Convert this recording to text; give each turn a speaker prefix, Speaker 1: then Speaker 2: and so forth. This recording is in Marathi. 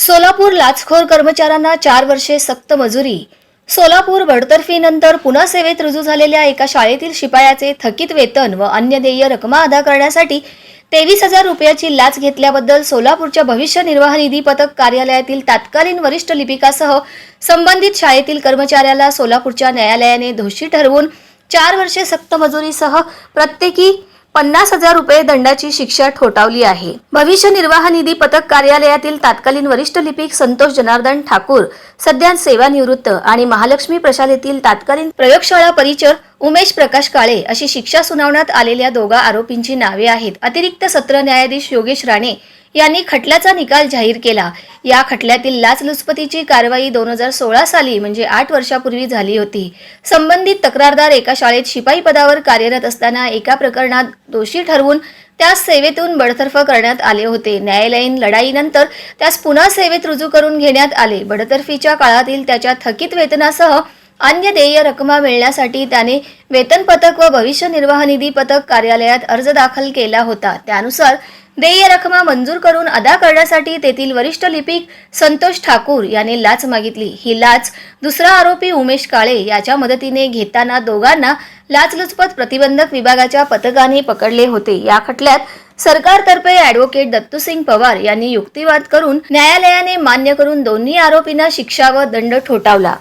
Speaker 1: सोलापूर लाचखोर कर्मचाऱ्यांना चार वर्षे सक्त मजुरी. सोलापूर बडतर्फीनंतर पुन्हा सेवेत रुजू झालेल्या एका शाळेतील शिपायाचे थकीत वेतन व अन्य देय रकमा अदा करण्यासाठी तेवीस हजार रुपयाची लाच घेतल्याबद्दल सोलापूरच्या भविष्य निर्वाह निधी पथक कार्यालयातील तत्कालीन वरिष्ठ लिपिकासह संबंधित शाळेतील कर्मचाऱ्याला सोलापूरच्या न्यायालयाने दोषी ठरवून चार वर्षे सक्त मजुरीसह प्रत्येकी पन्नास हजार रुपये दंडाची शिक्षा ठोठावली आहे. भविष्य निर्वाह निधी पथक कार्यालयातील तत्कालीन वरिष्ठ लिपिक संतोष जनार्दन ठाकूर सध्या सेवानिवृत्त आणि महालक्ष्मी प्रशालेतील तत्कालीन प्रयोगशाळा परिचर उमेश प्रकाश काळे अशी शिक्षा सुनावण्यात आलेल्या दोघा आरोपींची नावे आहेत. अतिरिक्त सत्र न्यायाधीश योगेश राणे यांनी खटल्याचा निकाल जाहीर केला. या खटल्यातील लाचलुचपतीची कारवाई दोन हजार सोळा साली म्हणजे आठ वर्षापूर्वी झाली होती. संबंधित तक्रारदार एका शाळेत शिपाई पदावर कार्यरत असताना एका प्रकरणात दोषी ठरवून त्यास सेवेतून बडतर्फ करण्यात आले होते. न्यायालयीन लढाईनंतर त्यास पुन्हा सेवेत रुजू करून घेण्यात आले. बडतर्फीच्या काळातील त्याच्या थकीत वेतनासह अन्य देय रकमा मिळण्यासाठी त्याने वेतन पथक व भविष्य निर्वाह निधी पथक कार्यालयात अर्ज दाखल केला होता. त्यानुसार देय रकमा मंजूर करून अदा करण्यासाठी तेथील वरिष्ठ लिपिक संतोष ठाकूर याने लाच मागितली. ही लाच दुसरा आरोपी उमेश काळे याच्या मदतीने घेताना दोघांना लाचलुचपत प्रतिबंधक विभागाच्या पथकाने पकडले होते. या खटल्यात सरकारतर्फे ॲडव्होकेट दत्तूसिंग पवार यांनी युक्तिवाद करून न्यायालयाने मान्य करून दोन्ही आरोपींना शिक्षा व दंड ठोठावला.